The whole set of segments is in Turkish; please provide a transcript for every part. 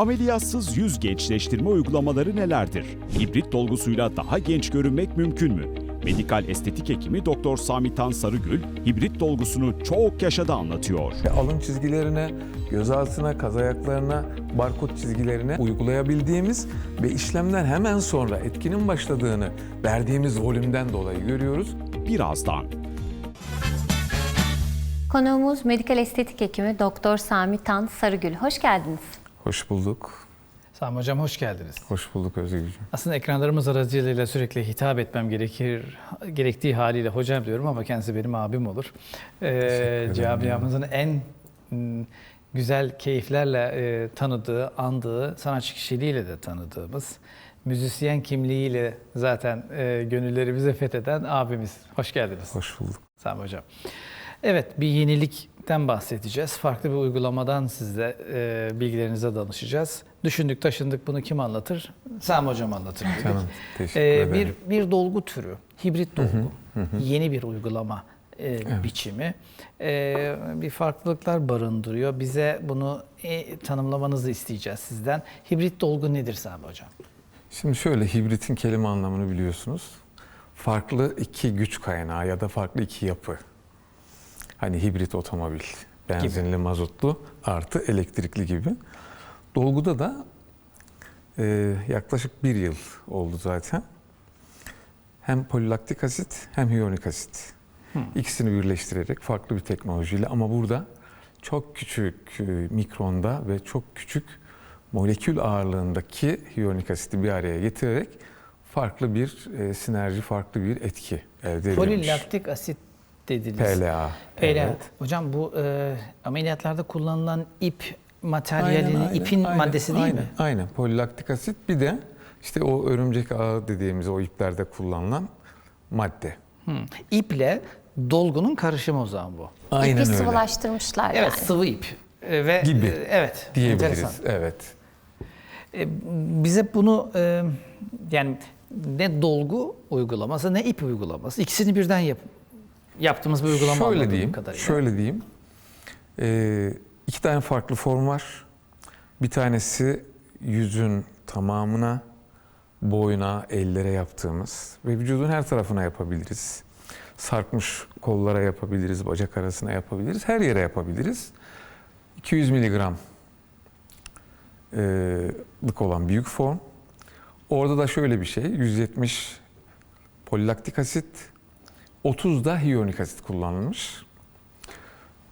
Ameliyatsız yüz gençleştirme uygulamaları nelerdir? Hibrit dolgusuyla daha genç görünmek mümkün mü? Medikal estetik hekimi Doktor Samitan Sarıgül, hibrit dolgusunu çok yaşada anlatıyor. Ve alın çizgilerine, göz altına, kaz ayaklarına, barkod çizgilerine uygulayabildiğimiz ve işlemden hemen sonra etkinin başladığını verdiğimiz volümden dolayı görüyoruz. Birazdan. Konuğumuz medikal estetik hekimi Doktor Sami Tan Sarıgül. Hoş geldiniz. Hoş bulduk. Sami Hocam hoş geldiniz. Hoş bulduk Özgürcüğüm. Aslında ekranlarımız aracılığıyla sürekli hitap etmem gerekir, gerektiği haliyle hocam diyorum ama kendisi benim abim olur. Ee, camiamızın en mm, güzel keyiflerle e, tanıdığı, andığı, sanatçı kişiliğiyle de tanıdığımız, müzisyen kimliğiyle zaten e, gönüllerimizi fetheden abimiz. Hoş geldiniz. Hoş bulduk. Sami Hocam. Evet, bir yenilikten bahsedeceğiz. Farklı bir uygulamadan size e, bilgilerinize danışacağız. Düşündük, taşındık bunu kim anlatır? Sami Hocam anlatır. Canım, teşekkür ederim. bir, bir dolgu türü, hibrit dolgu. Yeni bir uygulama e, biçimi. Ee, bir farklılıklar barındırıyor. Bize bunu e, tanımlamanızı isteyeceğiz sizden. Hibrit dolgu nedir Sami Hocam? Şimdi şöyle hibritin kelime anlamını biliyorsunuz. Farklı iki güç kaynağı ya da farklı iki yapı. Hani hibrit otomobil, benzinli, mazotlu artı elektrikli gibi. Dolguda da e, yaklaşık bir yıl oldu zaten. Hem polilaktik asit hem hyaluronik asit. İkisini birleştirerek farklı bir teknolojiyle ama burada çok küçük e, mikronda ve çok küçük molekül ağırlığındaki hyaluronik asiti bir araya getirerek farklı bir e, sinerji, farklı bir etki elde edilmiş. Polilaktik asit dediniz. PLA. PLA. Evet. Hocam bu e, ameliyatlarda kullanılan ip materyalinin, Aynen, aynen, ipin aynen, maddesi değil aynen, mi? Aynen. Polilaktik asit bir de işte o örümcek ağı dediğimiz o iplerde kullanılan madde. Hı. İple dolgunun karışımı o zaman bu. Aynen İpi öyle. sıvılaştırmışlar Evet, yani. sıvı ip. E, ve Gibi e, evet. Diyebiliriz. enteresan. Evet. E, bize bunu e, yani ne dolgu uygulaması ne ip uygulaması ikisini birden yap, yaptığımız bir uygulama Şöyle diyeyim, kadarıyla. şöyle diyeyim. Ee, iki tane farklı form var. Bir tanesi yüzün tamamına, boyuna, ellere yaptığımız ve vücudun her tarafına yapabiliriz. Sarkmış kollara yapabiliriz, bacak arasına yapabiliriz, her yere yapabiliriz. 200 miligram e, lık olan büyük form. Orada da şöyle bir şey, 170 polilaktik asit, 30 da hyaluronik asit kullanılmış.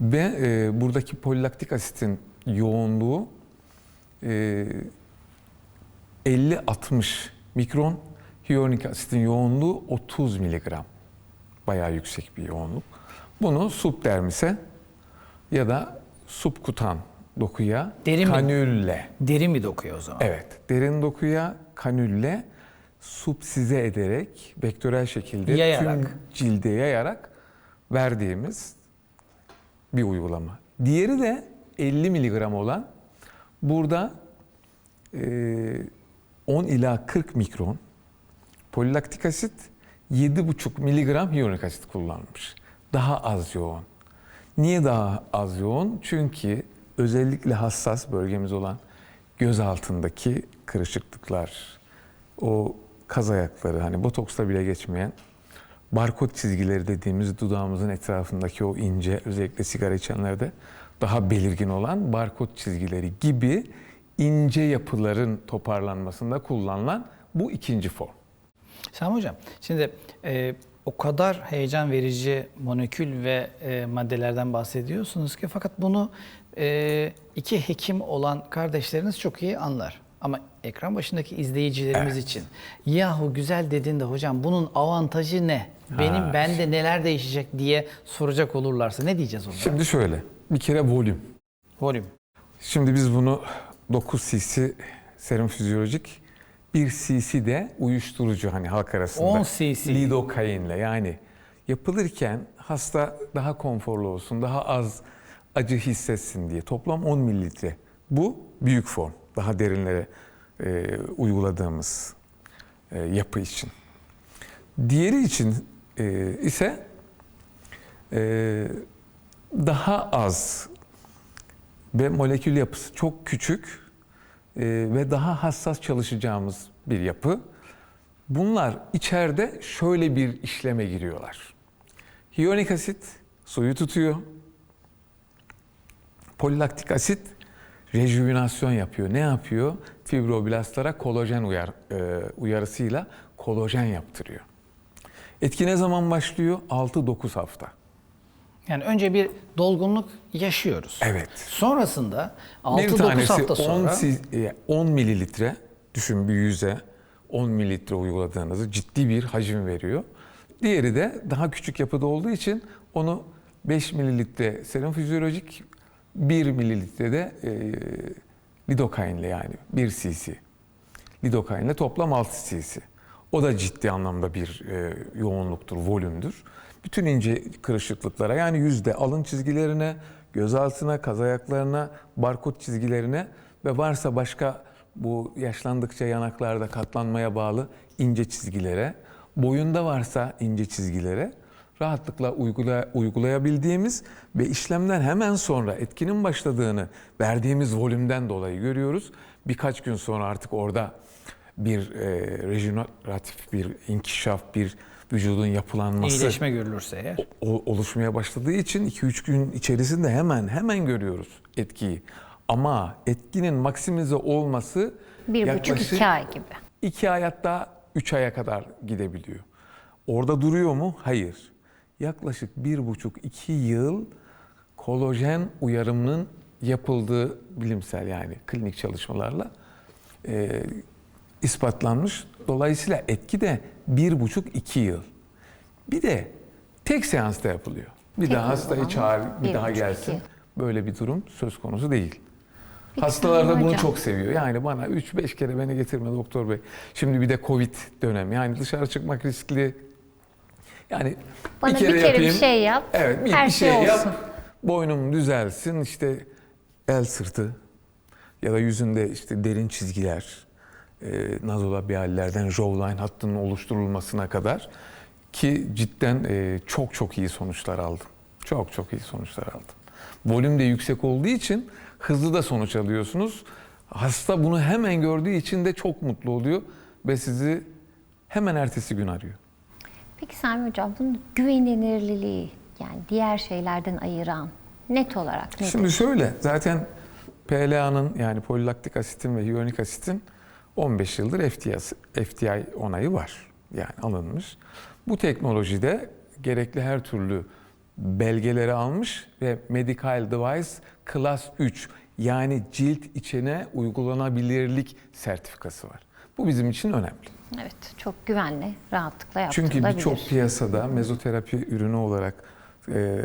Ve e, buradaki polilaktik asitin yoğunluğu e, 50-60 mikron, hyaluronik asitin yoğunluğu 30 miligram. Bayağı yüksek bir yoğunluk. Bunu subdermise ya da subkutan dokuya Derin mi? kanülle mi dokuyor o zaman? Evet, derin dokuya kanülle subsize ederek vektörel şekilde Yayarak. tüm cilde yayarak verdiğimiz bir uygulama. Diğeri de 50 miligram olan burada e, 10 ila 40 mikron polilaktik asit 7,5 miligram hyaluronik asit kullanılmış. Daha az yoğun. Niye daha az yoğun? Çünkü özellikle hassas bölgemiz olan göz altındaki kırışıklıklar, o kaz ayakları hani botoksla bile geçmeyen barkod çizgileri dediğimiz dudağımızın etrafındaki o ince özellikle sigara içenlerde daha belirgin olan barkod çizgileri gibi ince yapıların toparlanmasında kullanılan bu ikinci form. Sami Hocam, şimdi e, o kadar heyecan verici molekül ve e, maddelerden bahsediyorsunuz ki fakat bunu e, iki hekim olan kardeşleriniz çok iyi anlar. Ama ekran başındaki izleyicilerimiz için yahu güzel dedin de hocam bunun avantajı ne? Benim Ha. bende neler değişecek diye soracak olurlarsa ne diyeceğiz onlara? Şimdi şöyle bir kere volüm. Volüm. Şimdi biz bunu 9 cc serum fizyolojik 1 cc de uyuşturucu hani halk arasında. 10 cc. Lidokainle yani yapılırken hasta daha konforlu olsun, daha az acı hissetsin diye toplam 10 mililitre. Bu büyük form. Daha derinlere e, uyguladığımız e, yapı için. Diğeri için e, ise e, daha az ve molekül yapısı çok küçük ve daha hassas çalışacağımız bir yapı. Bunlar içeride şöyle bir işleme giriyorlar. Hyaluronik asit suyu tutuyor. Polilaktik asit rejüvinasyon yapıyor. Ne yapıyor? Fibroblastlara kolajen uyar, e, uyarısıyla kolajen yaptırıyor. Etki ne zaman başlıyor? 6-9 hafta. Yani önce bir dolgunluk yaşıyoruz. Evet. Sonrasında bir 6-9 tanesi hafta 10, sonra si- e, 10 mililitre, düşün bir yüze 10 mililitre uyguladığınızı ciddi bir hacim veriyor. Diğeri de daha küçük yapıda olduğu için onu 5 mililitre serum fizyolojik, 1 mililitre de e, lidokainle yani 1 cc. Lidokainle toplam 6 cc. O da ciddi anlamda bir e, yoğunluktur, volümdür. Bütün ince kırışıklıklara yani yüzde alın çizgilerine, göz altına, kaz ayaklarına, barkod çizgilerine ve varsa başka bu yaşlandıkça yanaklarda katlanmaya bağlı ince çizgilere, boyunda varsa ince çizgilere rahatlıkla uygula, uygulayabildiğimiz ve işlemden hemen sonra etkinin başladığını verdiğimiz volümden dolayı görüyoruz. Birkaç gün sonra artık orada bir e, rejeneratif bir inkişaf, bir vücudun yapılanması iyileşme görülürse eğer. o- oluşmaya başladığı için 2-3 gün içerisinde hemen hemen görüyoruz etkiyi. Ama etkinin maksimize olması Bir buçuk iki ay gibi. 2 ay hatta 3 aya kadar gidebiliyor. Orada duruyor mu? Hayır. Yaklaşık bir buçuk iki yıl kolajen uyarımının yapıldığı bilimsel yani klinik çalışmalarla e, ispatlanmış. Dolayısıyla etki de bir buçuk iki yıl. Bir de tek seansta yapılıyor. Bir Tek daha hastayı çağır, bir bir daha buçuk, gelsin. iki. Böyle bir durum söz konusu değil. Peki Hastalar da bunu Hocam, çok seviyor. Yani bana 3-5 kere beni getirme doktor bey. Şimdi bir de Covid dönemi. Yani dışarı çıkmak riskli. Yani Bana bir kere bir şey yap, Evet bir, her bir şey şey, yap. olsun. Boynum düzelsin. işte el sırtı ya da yüzünde işte derin çizgiler, e, nazolabiallerden jawline hattının oluşturulmasına kadar ki cidden e, çok çok iyi sonuçlar aldım. Çok çok iyi sonuçlar aldım. Volüm de yüksek olduğu için hızlı da sonuç alıyorsunuz. Hasta bunu hemen gördüğü için de çok mutlu oluyor ve sizi hemen ertesi gün arıyor. Peki Sami Hocam bunun güvenilirliliği yani diğer şeylerden ayıran net olarak nedir? Şimdi şöyle zaten PLA'nın yani polilaktik asitin ve hyaluronik asitin 15 yıldır FDI, FDI onayı var. Yani alınmış. Bu teknolojide gerekli her türlü belgeleri almış ve Medical Device Class 3 yani cilt içine uygulanabilirlik sertifikası var. Bu bizim için önemli. Evet, çok güvenli, rahatlıkla Çünkü yaptırılabilir. birçok piyasada mezoterapi ürünü olarak e,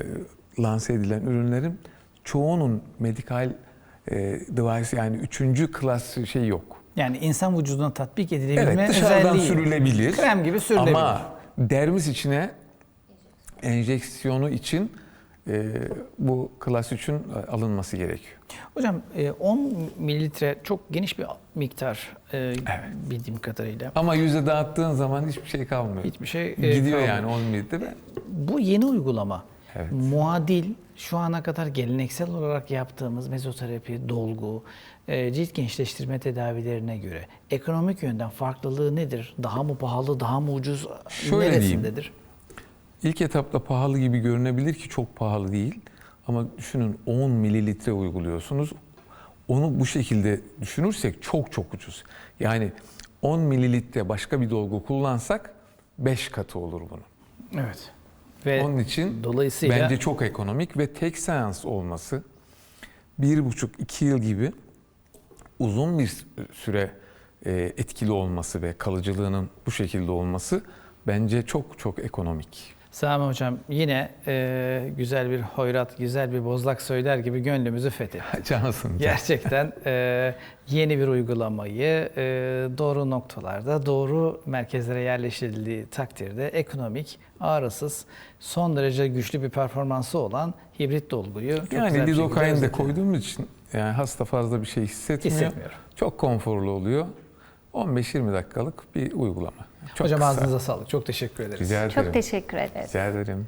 lanse edilen ürünlerin çoğunun medikal e, device yani üçüncü klas şey yok. Yani insan vücuduna tatbik edilebilme Evet dışarıdan özelliği. sürülebilir. Krem gibi sürülebilir. Ama dermis içine enjeksiyonu için e, bu klas 3'ün e, alınması gerekiyor. Hocam e, 10 mililitre çok geniş bir miktar e, bildiğim kadarıyla. Ama yüze dağıttığın zaman hiçbir şey kalmıyor. Hiçbir şey e, Gidiyor kalmıyor. yani 10 mililitre. Bu yeni uygulama Evet. muadil şu ana kadar geleneksel olarak yaptığımız mezoterapi, dolgu, e, cilt gençleştirme tedavilerine göre ekonomik yönden farklılığı nedir? Daha mı pahalı, daha mı ucuz? Şöyle Neresindedir? İlk etapta pahalı gibi görünebilir ki çok pahalı değil. Ama düşünün 10 mililitre uyguluyorsunuz. Onu bu şekilde düşünürsek çok çok ucuz. Yani 10 mililitre başka bir dolgu kullansak 5 katı olur bunun. Evet. Ve Onun için dolayısıyla bence çok ekonomik ve tek seans olması bir buçuk iki yıl gibi uzun bir süre e, etkili olması ve kalıcılığının bu şekilde olması bence çok çok ekonomik. Sami Hocam yine e, güzel bir hoyrat, güzel bir bozlak söyler gibi gönlümüzü fethetti. Cansın. Gerçekten e, yeni bir uygulamayı e, doğru noktalarda, doğru merkezlere yerleştirildiği takdirde ekonomik, ağrısız, son derece güçlü bir performansı olan hibrit dolguyu çok Yani lidokain de koyduğumuz için yani hasta fazla bir şey hissetmiyor. Hissetmiyor. Çok konforlu oluyor. 15-20 dakikalık bir uygulama. Çok Hocam kısa. ağzınıza sağlık. Çok teşekkür ederiz. Rica ederim. Çok teşekkür ederiz. Rica ederim.